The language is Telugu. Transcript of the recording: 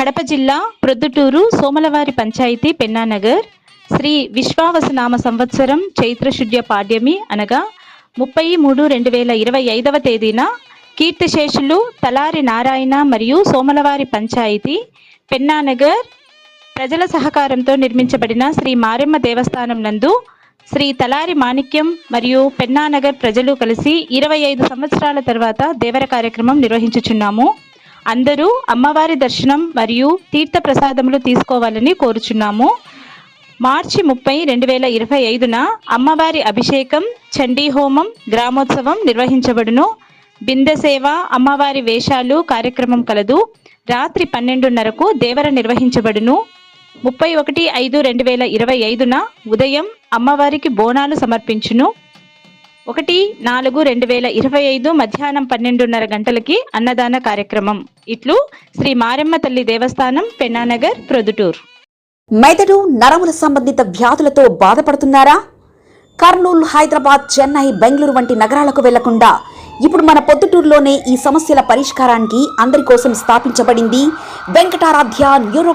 Kadapa జిల్లా ప్రొద్దుటూరు సోమలవారి పంచాయతీ పెన్నానగర్. శ్రీ విశ్వావసనామ సంవత్సరం చైత్రశుద్ధ్య పాడ్యమి అనగా ముప్పై మూడు రెండు వేల ఇరవై ఐదవ తేదీన కీర్తిశేషులు తలారి నారాయణ మరియు సోమలవారి పంచాయతీ పెన్నానగర్ ప్రజల సహకారంతో నిర్మించబడిన శ్రీ మారెమ్మ దేవస్థానం నందు శ్రీ తలారి మాణిక్యం మరియు పెన్నానగర్ ప్రజలు కలిసి ఇరవై ఐదు సంవత్సరాల తర్వాత దేవర కార్యక్రమం నిర్వహించుచున్నాము. అందరూ అమ్మవారి దర్శనం మరియు తీర్థ ప్రసాదములు తీసుకోవాలని కోరుచున్నాము. మార్చి ముప్పై రెండు వేల ఇరవై ఐదున అమ్మవారి అభిషేకం చండీ హోమం గ్రామోత్సవం నిర్వహించబడును. బిందె సేవ అమ్మవారి వేషాలు కార్యక్రమం కలదు. రాత్రి పన్నెండున్నరకు దేవర నిర్వహించబడును. ముప్పై ఒకటి ఐదు రెండు వేల ఇరవై ఐదున ఉదయం అమ్మవారికి బోనాలు సమర్పించును. ఒకటి నాలుగు రెండు వేల ఇరవై ఐదు మధ్యాహ్నం పన్నెండున్నర గంటలకి అన్నదాన కార్యక్రమం. ఇట్లు శ్రీ మారెమ్మ తల్లి దేవస్థానం పెన్నానగర్ ప్రొదుటూర్ మెదడు నరముల సంబంధిత వ్యాధులతో బాధపడుతున్నారా? కర్నూలు హైదరాబాద్ చెన్నై బెంగళూరు వంటి నగరాలకు వెళ్ళకుండా ఇప్పుడు మన పొద్దుటూరులోనే ఈ సమస్యల పరిష్కారానికి అందరి కోసం స్థాపించబడింది వెంకటారాధ్య న్యూరో